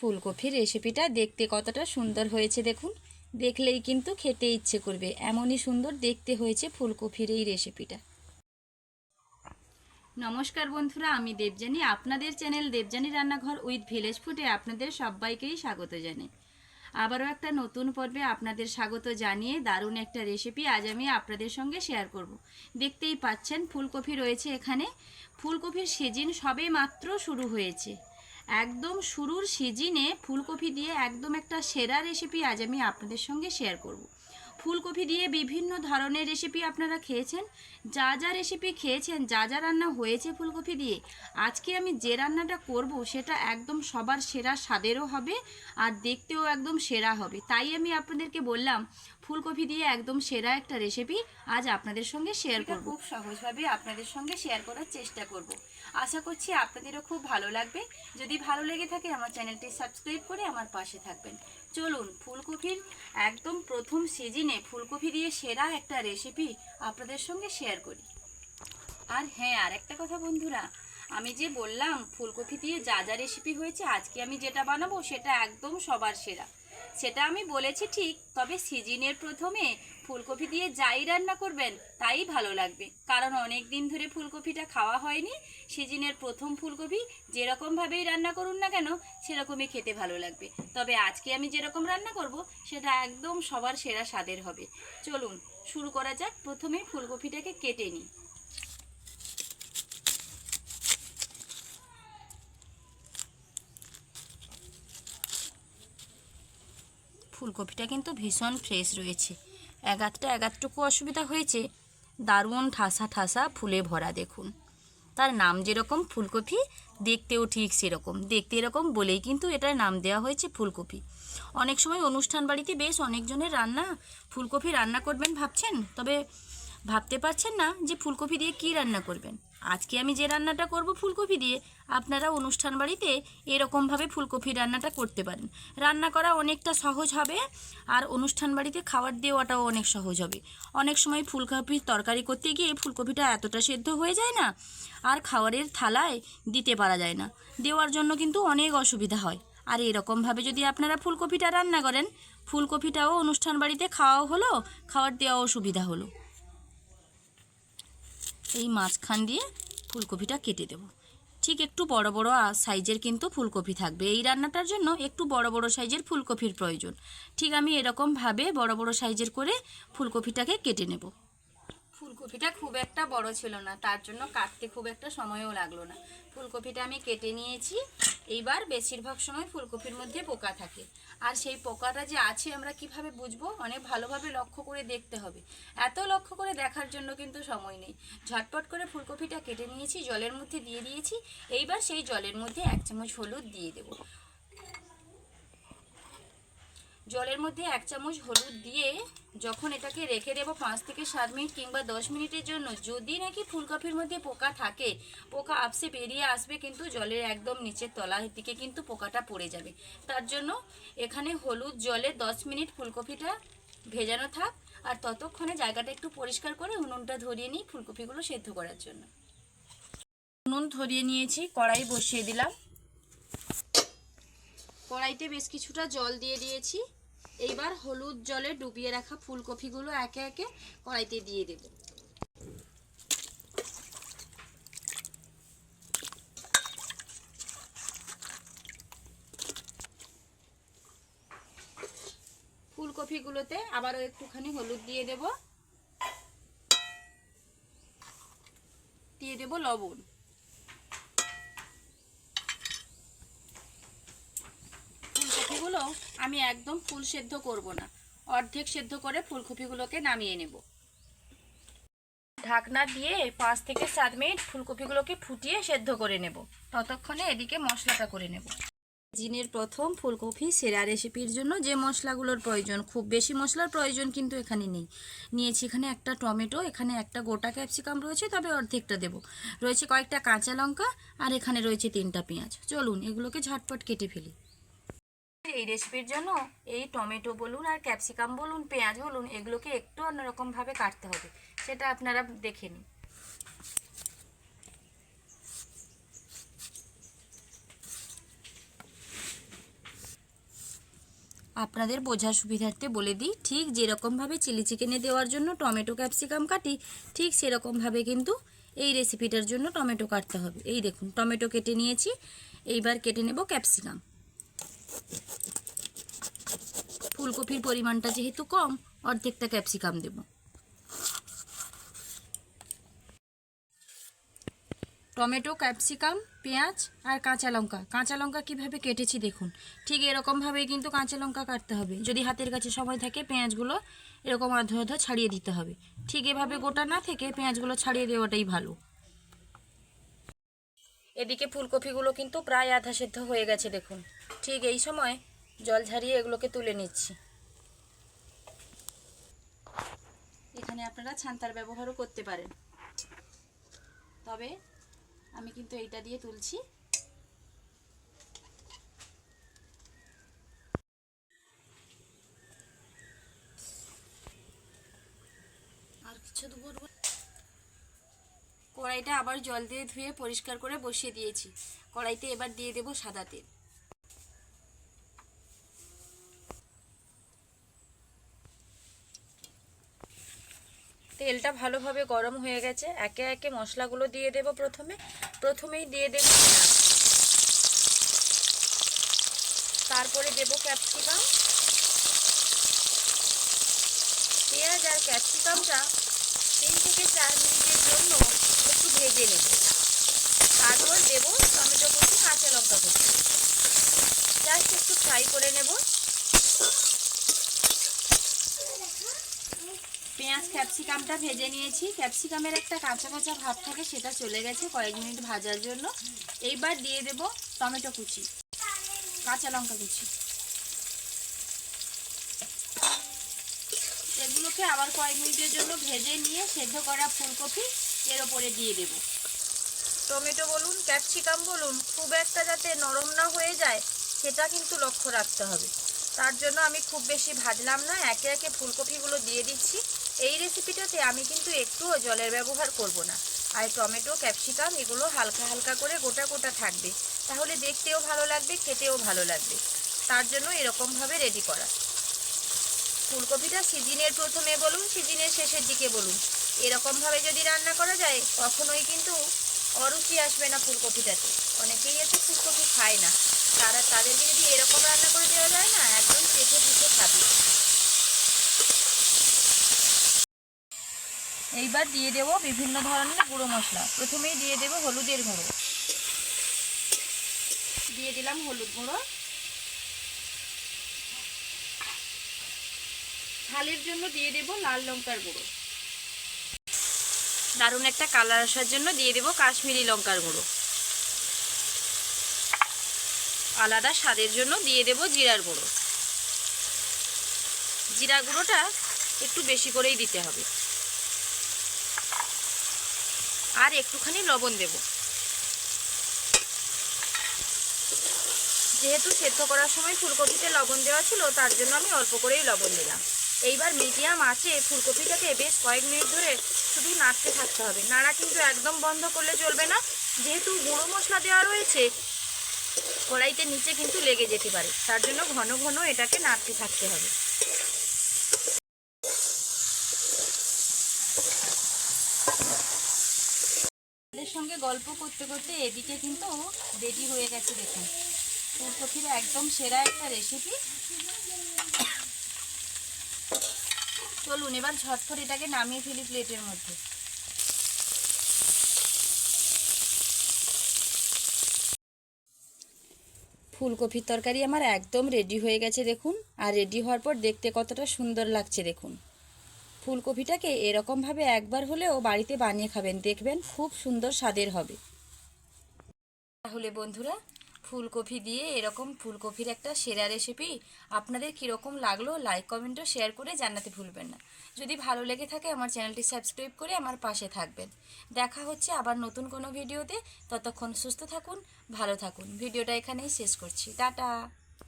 ফুলকপির রেসিপিটা দেখতে কতটা সুন্দর হয়েছে দেখুন। দেখলেই কিন্তু খেতে ইচ্ছে করবে। এমনই সুন্দর দেখতে হয়েছে ফুলকপির এই রেসিপিটা নমস্কার বন্ধুরা, আমি দেবজানি আপনাদের চ্যানেল দেবজানি রান্নাঘর উইথ ভিলেজ ফুডে আপনাদের সবাইকেই স্বাগত জানাই। আবারও একটা নতুন পর্বে আপনাদের স্বাগত জানিয়ে দারুণ একটা রেসিপি আজ আমি আপনাদের সঙ্গে শেয়ার করব। দেখতেই পাচ্ছেন, ফুলকপি রয়েছে এখানে। ফুলকপির সিজন সবে মাত্র শুরু হয়েছে। একদম শুরুর সিজিনে ফুলকপি দিয়ে একদম একটা সেরা রেসিপি আজ আমি আপনাদের সঙ্গে শেয়ার করব। ফুলকপি দিয়ে বিভিন্ন ধরনের রেসিপি আপনারা খেয়েছেন? যা যা রেসিপি খেয়েছেন যা যা রান্না হয়েছে ফুলকপি দিয়ে আজকে আমি যে রান্নাটা করব সেটা একদম সবার সেরা স্বাদেরও হবে আর দেখতেও একদম সেরা হবে। তাই আমি আপনাদেরকে বললাম ফুলকপি দিয়ে একদম সেরা একটা রেসিপি আজ আপনাদের সঙ্গে শেয়ার করব। খুব সহজভাবে আপনাদের সঙ্গে শেয়ার করার চেষ্টা করব। আশা করছি আপনাদেরও খুব ভালো লাগবে। যদি ভালো লেগে থাকে আমার চ্যানেলটি সাবস্ক্রাইব করে আমার পাশে থাকবেন। চলুন ফুলকপির একদম প্রথম সিজনে ফুলকপি দিয়ে সেরা একটা রেসিপি আপনাদের সঙ্গে শেয়ার করি। আর হ্যাঁ আর একটা কথা বন্ধুরা, আমি যে বললাম ফুলকপি দিয়ে যা যা রেসিপি হয়েছে, আজকে আমি যেটা বানাবো সেটা একদম সবার সেরা। সেটা আমি বলেছি ঠিক, তবে সিজিনের প্রথমে ফুলকপি দিয়ে যাই রান্না করবেন, তাই ভালো লাগবে। কারণ অনেক দিন ধরে ফুলকপিটা খাওয়া হয়নি, সিজনের প্রথম ফুলকপি যেরকমভাবেই রান্না করুন না কেন, সেরকমই খেতে ভালো লাগবে। তবে আজকে আমি যেরকম রান্না করব, সেটা একদম সবার সেরা স্বাদের হবে। চলুন, শুরু করা যাক। প্রথমে ফুলকপিটাকে কেটে নিই। ফুলকপিটা কিন্তু ভীষণ ফ্রেশ রয়েছে। এগাতটা এগাতটুকু অসুবিধা হয়েছে, দারুণ ঠাসা ঠাসা ফুলে ভরা দেখুন। তার নাম যেরকম ফুলকপি, দেখতেও ঠিক সেরকম। দেখতে এরকম বলেই কিন্তু এটার নাম দেওয়া হয়েছে ফুলকপি। অনেক সময় অনুষ্ঠান বাড়িতে বেশ অনেকজনের রান্না, ফুলকপি রান্না করবেন ভাবছেন, তবে ভাবতে পারছেন না যে ফুলকপি দিয়ে কি রান্না করবেন। আজকে আমি যে রান্নাটা করব ফুলকপি দিয়ে, আপনারা অনুষ্ঠান বাড়িতে এরকমভাবে ফুলকপি রান্নাটা করতে পারেন। রান্না করা অনেকটা সহজ হবে, আর অনুষ্ঠান বাড়িতে খাবার দেওয়াটাও অনেক সহজ হবে। অনেক সময় ফুলকপির তরকারি করতে গিয়ে ফুলকপিটা এতটা সেদ্ধ হয়ে যায় না, আর খাবারের থালায় দিতে পারা যায় না। দেওয়ার জন্য কিন্তু অনেক অসুবিধা হয়। আর এরকমভাবে যদি আপনারা ফুলকপিটা রান্না করেন, ফুলকপিটাও অনুষ্ঠান বাড়িতে খাওয়াও হলো, খাবার দেওয়াও সুবিধা হলো। এই মাঝখান দিয়ে ফুলকপিটা কেটে দেব। ঠিক একটু বড় বড় সাইজের কিন্তু ফুলকপি থাকবে। এই রান্নাটার জন্য একটু বড় বড় সাইজের ফুলকপির প্রয়োজন। ঠিক আমি এরকমভাবে বড় বড় সাইজের করে ফুলকপিটাকে কেটে নেব। ফুলকপিটা খুব একটা বড় ছিল না, তার জন্য কাটতে খুব একটা সময়ও লাগল না। ফুলকপিটা আমি কেটে নিয়েছি। এইবার বেশিরভাগ সময় ফুলকপির মধ্যে পোকা থাকে। আর সেই পোকাটা যে আছে আমরা কীভাবে বুঝব? অনেক ভালোভাবে লক্ষ্য করে দেখতে হবে। এত লক্ষ্য করে দেখার জন্য কিন্তু সময় নেই। ঝটপট করে ফুলকপিটা কেটে নিয়েছি, জলের মধ্যে দিয়ে দিয়েছি। এইবার সেই জলের মধ্যে এক চামচ হলুদ দিয়ে দেবো। জলের মধ্যে এক চামচ হলুদ দিয়ে যখন এটাকে রেখে দেবো পাঁচ থেকে সাত মিনিট কিংবা দশ মিনিটের জন্য, যদি নাকি ফুলকপির মধ্যে পোকা থাকে, পোকা আপসে বেরিয়ে আসবে কিন্তু জলের একদম নিচের তলার দিকে কিন্তু পোকাটা পড়ে যাবে। তার জন্য এখানে হলুদ জলে দশ মিনিট ফুলকপিটা ভেজানো থাক আর ততক্ষণে জায়গাটা একটু পরিষ্কার করে উনুনটা ধরিয়ে নিই ফুলকপিগুলো সেদ্ধ করার জন্য। উনুন ধরিয়ে নিয়েছি, কড়াই বসিয়ে দিলাম। কড়াইতে বেশ কিছুটা জল দিয়ে দিয়েছি। এইবার হলুদ জলে ডুবিয়ে রাখা ফুলকপিগুলো একে একে কড়াইতে দিয়ে দেব। ফুলকপিগুলোতে আবারও একটুখানি হলুদ দিয়ে দেব। দিয়ে দেব লবণ। ফুলকপিগুলো আমি একদম ফুল সেদ্ধ করব না। অর্ধেক সেদ্ধ করে ফুলকপিগুলোকে নামিয়ে নেব। ঢাকনা দিয়ে পাঁচ থেকে সাত মিনিট ফুলকপিগুলোকে ফুটিয়ে সেদ্ধ করে নেব। ততক্ষণে এদিকে মশলাটা করে নেব। জিনের প্রথম ফুলকপি সেরা রেসিপির জন্য যে মশলাগুলোর প্রয়োজন, খুব বেশি মশলার প্রয়োজন কিন্তু এখানে নেই। নিয়েছি এখানে একটা টমেটো, এখানে একটা গোটা ক্যাপসিকাম রয়েছে, তবে অর্ধেকটা দেব। রয়েছে কয়েকটা কাঁচা লঙ্কা আর এখানে রয়েছে তিনটা পেঁয়াজ। চলুন এগুলোকে ঝটপট কেটে ফেলি। এই রেসিপির জন্য এই টমেটো বলুন আর ক্যাপসিকাম বলুন, পেঁয়াজ বলুন, এগুলোকে একটু অন্যরকমভাবে কাটতে হবে। সেটা আপনারা দেখে নিন। আপনাদের বোঝার সুবিধার্থে বলে দিই, ঠিক যেরকমভাবে চিলি চিকেনে দেওয়ার জন্য টমেটো ক্যাপসিকাম কাটি, ঠিক সেরকমভাবে কিন্তু এই রেসিপিটার জন্য টমেটো কাটতে হবে। এই দেখুন, টমেটো কেটে নিয়েছি, এইবার কেটে নেব ক্যাপসিকাম ফুলকপির পরিমাণটা যেহেতু কম, অর্ধেকটা ক্যাপসিকাম দেব। টমেটো, ক্যাপসিকাম, পেঁয়াজ আর কাঁচা লঙ্কা। কাঁচা লঙ্কা কীভাবে কেটেছি দেখুন। ঠিক এরকমভাবেই কিন্তু কাঁচা লঙ্কা কাটতে হবে। যদি হাতের কাছে সময় থাকে, পেঁয়াজগুলো এরকম আধো আধো ছাড়িয়ে দিতে হবে। ঠিক এভাবে গোটা না থেকে পেঁয়াজগুলো ছাড়িয়ে দেওয়াটাই ভালো। এদিকে ফুলকপিগুলো কিন্তু প্রায় আধা সেদ্ধ হয়ে গেছে, দেখুন। ঠিক এই সময় জল ঝারিয়ে এগুলোকে তুলে নিচ্ছি। এখানে আপনারা ছান্তার ব্যবহারও করতে পারেন। তবে আমি কিন্তু এইটা দিয়ে তুলছি। আর কিছু দেবো কড়াইটা আবার জল দিয়ে ধুয়ে পরিষ্কার করে বসিয়ে দিয়েছি। কড়াইতে এবার দিয়ে দেব সাদা তেল। তেলটা ভালোভাবে গরম হয়ে গেছে। একে একে মশলাগুলো দিয়ে দেব প্রথমে। প্রথমেই দিয়ে দেব তারপরে দেব ক্যাপসিকাম। পেঁয়াজ আর ক্যাপসিকামটা তিন থেকে চার মিনিটের জন্য একটু ভেজে নেব। তারপর দেব, টমেটো কুচি, কাঁচা লঙ্কা কুচি। জাস্ট একটু ফ্রাই করে নেব। পেঁয়াজ, ক্যাপসিকামটা ভেজে নিয়েছি। ক্যাপসিকামের একটা কাঁচা কাঁচা ভাব থাকে, সেটা চলে গেছে কয়েক মিনিট ভাজার জন্য। এইবার দিয়ে দেব টমেটো কুচি, কাঁচা লঙ্কা কুচি। এগুলোকে আবার কয়েক মিনিটের জন্য ভেজে নিয়ে সেদ্ধ করা ফুলকপি এর ওপরে দিয়ে দেব। টমেটো বলুন, ক্যাপসিকাম বলুন, খুব একটা যাতে নরম না হয়ে যায়, সেটা কিন্তু লক্ষ্য রাখতে হবে। তার জন্য আমি খুব বেশি ভাজলাম না, একে একে ফুলকপিগুলো দিয়ে দিচ্ছি। এই রেসিপিটাতে আমি কিন্তু একটুও জলের ব্যবহার করব না। আর টমেটো, ক্যাপসিকাম, এগুলো হালকা হালকা করে গোটা গোটা থাকবে। তাহলে দেখতেও ভালো লাগবে, খেতেও ভালো লাগবে। তার জন্য এরকমভাবে রেডি করা। ফুলকপিটা সিজিনের প্রথমে বলুন, সিজিনের শেষের দিকে বলুন। এরকমভাবে যদি রান্না করা যায়, কখনোই কিন্তু অরুচি আসবে না ফুলকপিটাতে। অনেকেই আছে ফুলকপি খায় না। তারা, তাদেরকে যদি এরকম রান্না করে দেওয়া যায় না, একদম চেটে পুটে খাবে। এইবার দিয়ে দেব বিভিন্ন ধরনের গুঁড়ো মশলা। প্রথমেই দিয়ে দেব হলুদের গুঁড়ো। দিয়ে দিলাম হলুদ গুঁড়ো। ঝালের জন্য দিয়ে দেব লাল লঙ্কার গুঁড়ো। দারুণ একটা কালার আসার জন্য দিয়ে দেব কাশ্মীরি লঙ্কার গুঁড়ো। আলাদা স্বাদের জন্য দিয়ে দেব জিরার গুঁড়ো। জিরা গুঁড়োটা একটু বেশি করেই দিতে হবে। আর একটুখানি লবণ দেব। যেহেতু সেদ্ধ করার সময় ফুলকপিতে লবণ দেওয়া ছিল, তার জন্য আমি অল্প করেই লবণ দিলাম। এইবার মিডিয়াম আছে ফুলকপিটাকে বেশ কয়েক মিনিট ধরে শুধু নাড়তে থাকতে হবে। নাড়া কিন্তু একদম বন্ধ করলে চলবে না, যেহেতু গুঁড়ো মশলা দেওয়া রয়েছে, কড়াইতে নিচে কিন্তু লেগে যেতে পারে। তার জন্য ঘন ঘন এটাকে নাড়তে থাকতে হবে। সঙ্গে গল্প করতে করতে এদিকে কিন্তু রেডি হয়ে গেছে দেখুন। ফুলকপির একদম সেরা একটা রেসিপি চলুন, এবার ঝটফট এটাকে নামিয়ে ফেলি প্লেটের মধ্যে। ফুলকপির তরকারি আমার একদম রেডি হয়ে গেছে, দেখুন। আর রেডি হওয়ার পর দেখতে কতটা সুন্দর লাগছে, দেখুন। ফুলকপিটাকে এরকমভাবে একবার হলেও বাড়িতে বানিয়ে খাবেন, দেখবেন খুব সুন্দর স্বাদের হবে। তাহলে বন্ধুরা ফুলকপি দিয়ে এরকম ফুলকপির একটা সেরা রেসিপি আপনাদের কীরকম লাগল লাইক কমেন্টও শেয়ার করে জানাতে ভুলবেন না। যদি ভালো লেগে থাকে আমার চ্যানেলটি সাবস্ক্রাইব করে আমার পাশে থাকবেন। দেখা হচ্ছে আবার নতুন কোনো ভিডিওতে ততক্ষণ সুস্থ থাকুন, ভালো থাকুন। ভিডিওটা এখানেই শেষ করছি। টাটা!